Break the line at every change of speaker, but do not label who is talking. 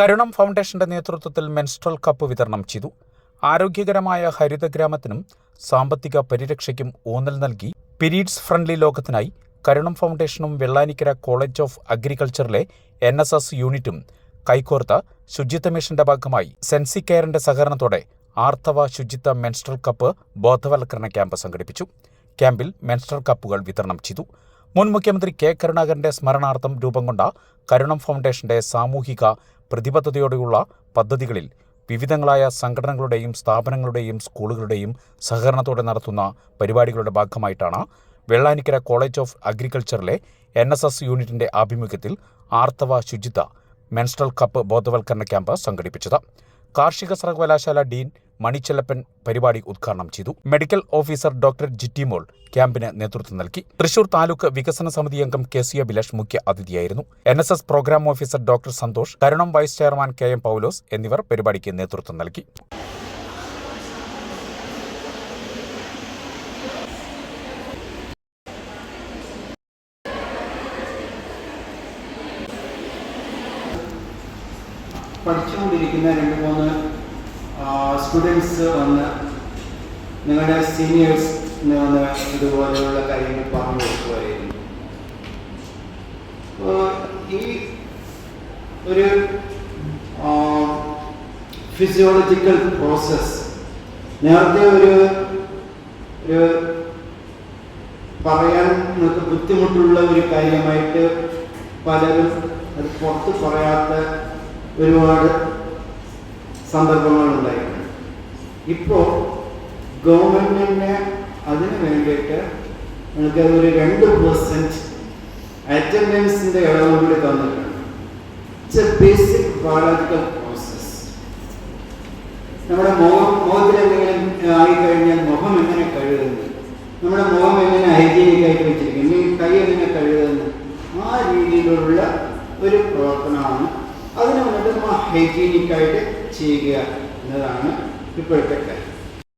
കരുണം ഫൗണ്ടേഷന്റെ നേതൃത്വത്തിൽ menstrual cup വിതരണം ചെയ്തു. ആരോഗ്യകരമായ ഹരിതഗ്രാമത്തിനും സാമ്പത്തിക പരിരക്ഷയ്ക്കും ഊന്നൽ നൽകി. പിരീഡ്സ് ഫ്രണ്ട്ലി ലോകത്തിനായി കരുണം ഫൗണ്ടേഷനും വെള്ളാനിക്കര കോളേജ് ഓഫ് അഗ്രികൾച്ചറിലെ എൻ എസ് എസ് യൂണിറ്റും കൈകോർത്ത ശുചിത്വ മിഷന്റെ ഭാഗമായി സെൻസി കെയറിന്റെ സഹകരണത്തോടെ ആർത്തവ ശുചിത്വ മെൻസ്ട്രൽ കപ്പ് ബോധവൽക്കരണ ക്യാമ്പ് സംഘടിപ്പിച്ചു. ക്യാമ്പിൽ മെൻസ്ട്രൽ കപ്പുകൾ വിതരണം ചെയ്തു. മുൻ മുഖ്യമന്ത്രി കെ കരുണാകരന്റെ സ്മരണാർത്ഥം രൂപം കൊണ്ട കരുണം ഫൗണ്ടേഷന്റെ സാമൂഹിക പ്രതിബദ്ധതയോടെയുള്ള പദ്ധതികളിൽ വിവിധങ്ങളായ സംഘടനകളുടെയും സ്ഥാപനങ്ങളുടെയും സ്കൂളുകളുടെയും സഹകരണത്തോടെ നടത്തുന്ന പരിപാടികളുടെ ഭാഗമായിട്ടാണ് വെള്ളാനിക്കര കോളേജ് ഓഫ് അഗ്രികൾച്ചറിലെ എൻ എസ് എസ് യൂണിറ്റിന്റെ ആഭിമുഖ്യത്തിൽ ആർത്തവ ശുചിത്വ മെൻസ്ട്രൽ കപ്പ് ബോധവൽക്കരണ ക്യാമ്പ് സംഘടിപ്പിച്ചത്. കാർഷിക സർവകലാശാല ഡീൻ മണിച്ചെല്ലപ്പൻ പരിപാടി ഉദ്ഘാടനം ചെയ്തു. മെഡിക്കൽ ഓഫീസർ ഡോക്ടർ ജിറ്റിമോൾ ക്യാമ്പിന് നേതൃത്വം നൽകി. തൃശൂർ താലൂക്ക് വികസന സമിതി അംഗം കെ സി അഭിലാഷ് മുഖ്യ അതിഥിയായിരുന്നു. N S S programme officer doctor Santhosh Karunam vice chairman K M Paulose എന്നിവർ പരിപാടിക്ക് നേതൃത്വം നൽകി.
പഠിച്ചുകൊണ്ടിരിക്കുന്ന രണ്ട് മൂന്ന് സ്റ്റുഡൻസ് വന്ന് നിങ്ങളുടെ സീനിയേഴ്സ് വന്ന് ഇതുപോലെയുള്ള കാര്യങ്ങൾ പറഞ്ഞു കൊടുക്കുമായിരുന്നു ഈ ഒരു ഫിസിയോളജിക്കൽ പ്രോസസ് നേരത്തെ ഒരു ഒരു പറയാൻ നമുക്ക് ബുദ്ധിമുട്ടുള്ള ഒരു കാര്യമായിട്ട് പലരും അത് പുറത്ത് പറയാത്ത ഒരുപാട് സന്ദർഭങ്ങളുണ്ടായിട്ടുണ്ട് ഇപ്പോൾ ഗവൺമെന്റിന് അതിന് വേണ്ടിയിട്ട് നിങ്ങൾക്ക് ഒരു രണ്ട് പെർസെന്റ് അറ്റൻഡൻസിന്റെ ഇളവ് കൂടി തന്നിട്ടുണ്ട്. ബേസിക് ബയോളജിക്കൽ പ്രോസസ് നമ്മുടെ മുഖം മുഖത്തിൽ എന്തെങ്കിലും ആയിക്കഴിഞ്ഞാൽ മുഖം എങ്ങനെ കഴുകുന്നു? നമ്മുടെ മുഖം എങ്ങനെ ഹൈജീനിക് ആയിട്ട് വെച്ചിരിക്കുന്നു? കൈ എങ്ങനെ കഴുകുന്നു? ആ രീതിയിലുള്ള ഒരു പ്രവർത്തനമാണ് അതിന് വന്നിട്ട് നമ്മൾ ഹൈജീനിക്കായിട്ട് ചെയ്യുക എന്നതാണ് ഇപ്പോഴത്തെ കാര്യം.